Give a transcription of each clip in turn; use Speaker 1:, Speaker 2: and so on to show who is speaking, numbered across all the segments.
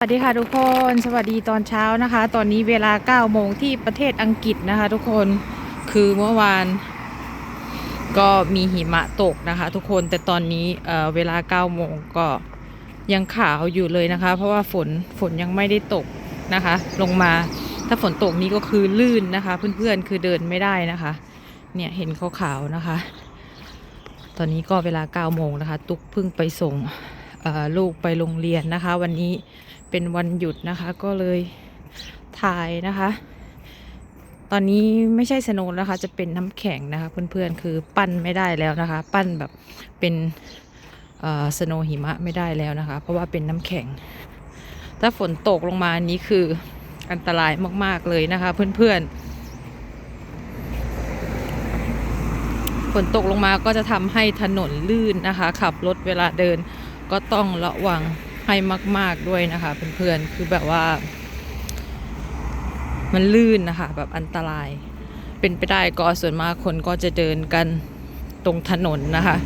Speaker 1: สวัสดีค่ะทุกคนสวัสดีตอนเช้านะคะ ตอนนี้เวลา9โมงที่ประเทศอังกฤษนะคะ ทุกคนคือเมื่อวานก็มีหิมะตกนะคะ ทุกคนแต่ตอนนี้เเวลา9โมงก็ยังขาวอยู่เลยนะคะ เพราะว่าฝนฝนยังไม่ได้ตกนะคะ ลงมาถ้าฝนตกนี้ก็คือลื่นนะคะ เพื่อนๆคือเดินไม่ได้นะคะ เนี่ยเห็นขาวๆนะคะ ตอนนี้ก็เวลา9โมงนะคะ ตุ๊กเพิ่งไปส่งลูกไปโรงเรียนนะคะ วันนี้ เป็นวันหยุดนะคะก็เลยถ่ายนะคะ ตอนนี้ไม่ใช่สโนว์นะคะ จะเป็นน้ำแข็งนะคะเพื่อนๆคือปั้นไม่ได้แล้วนะคะ ปั้นแบบเป็นสโนว์หิมะไม่ได้แล้วนะคะ เพราะว่าเป็นน้ำแข็ง ถ้าฝนตกลงมานนี้คืออันตรายมากๆเลยนะคะเพื่อนๆฝนตกลงมาก็จะทำให้ถนนลื่นนะคะ ขับรถเวลาเดินก็ต้องระวัง ให้มาก ๆด้วยนะคะเพื่อนๆคือแบบว่า มันลื่นนะคะ แบบอันตราย เป็นไปได้ก็ส่วนมากคนก็จะเดินกันตรงถนนนะคะ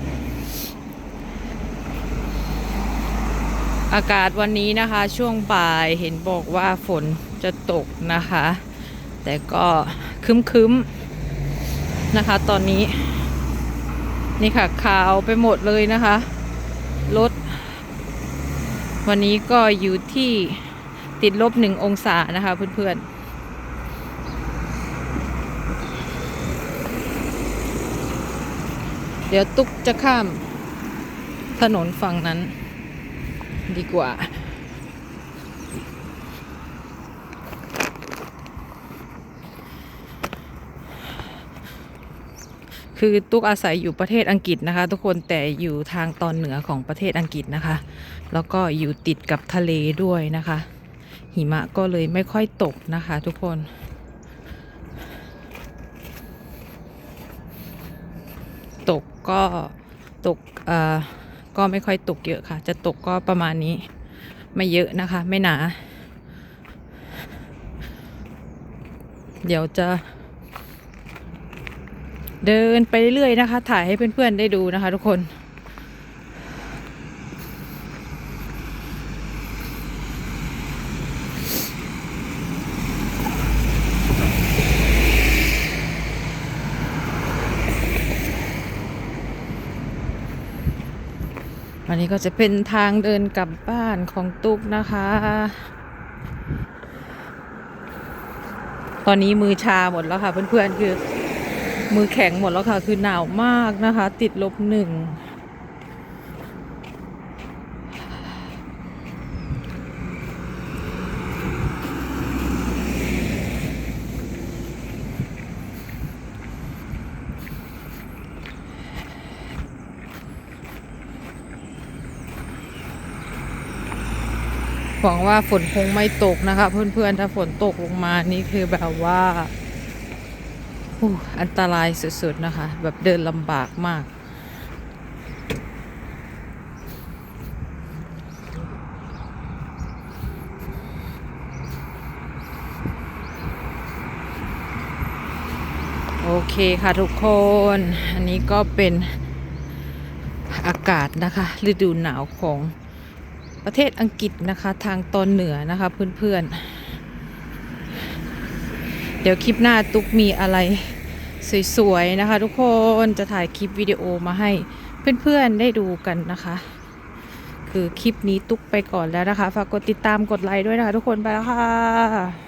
Speaker 1: อากาศวันนี้นะคะ ช่วงบ่ายเห็นบอกว่าฝนจะตกนะคะ แต่ก็คึ้มๆนะคะ ตอนนี้นี่ค่ะขาวไปหมดเลยนะคะ รถ วันนี้ก็อยู่ที่ติดลบหนึ่งองศานะคะเพื่อนๆเดี๋ยวตุ๊กจะข้ามถนนฝั่งนั้นดีกว่า คือตุ๊กอาศัยอยู่ประเทศอังกฤษนะคะ ทุกคนแต่อยู่ทางตอนเหนือของประเทศอังกฤษนะคะ แล้วก็อยู่ติดกับทะเลด้วยนะคะ หิมะก็เลยไม่ค่อยตกนะคะทุกคนตกก็ตกเอ่อก็ไม่ค่อยตกเยอะค่ะ จะตกก็ประมาณนี้ไม่เยอะนะคะ ไม่หนา เดี๋ยวจะ เดินไปเรื่อยๆนะคะ ถ่ายให้เพื่อนๆได้ดูนะคะ ทุกคนวันนี้ก็จะเป็นทางเดินกลับบ้านของตุ๊กนะคะ ตอนนี้มือชาหมดแล้วค่ะเพื่อนๆคือ มือแข็งหมดแล้วค่ะ คือหนาวมากนะคะ ติดลบหนึ่งหวังว่าฝนคงไม่ตกนะคะ เพื่อนๆ ถ้าฝนตกลงมานี่คือแบบว่า อันตรายสุดๆนะคะ แบบเดินลำบากมาก โอเคค่ะทุกคน อันนี้ก็เป็นอากาศนะคะ ฤดูหนาวของประเทศอังกฤษนะคะ ทางตอนเหนือนะคะเพื่อนๆเดี๋ยวคลิปหน้าตุ๊กมีอะไร สวยๆนะคะทุกคนจะถ่ายคลิปวิดีโอมาให้เพื่อนๆได้ดูกันนะคะ คือคลิปนี้ตุ๊กไปก่อนแล้วนะคะ ฝากกดติดตามกดไลค์ด้วยนะคะทุกคนไปแล้วค่ะ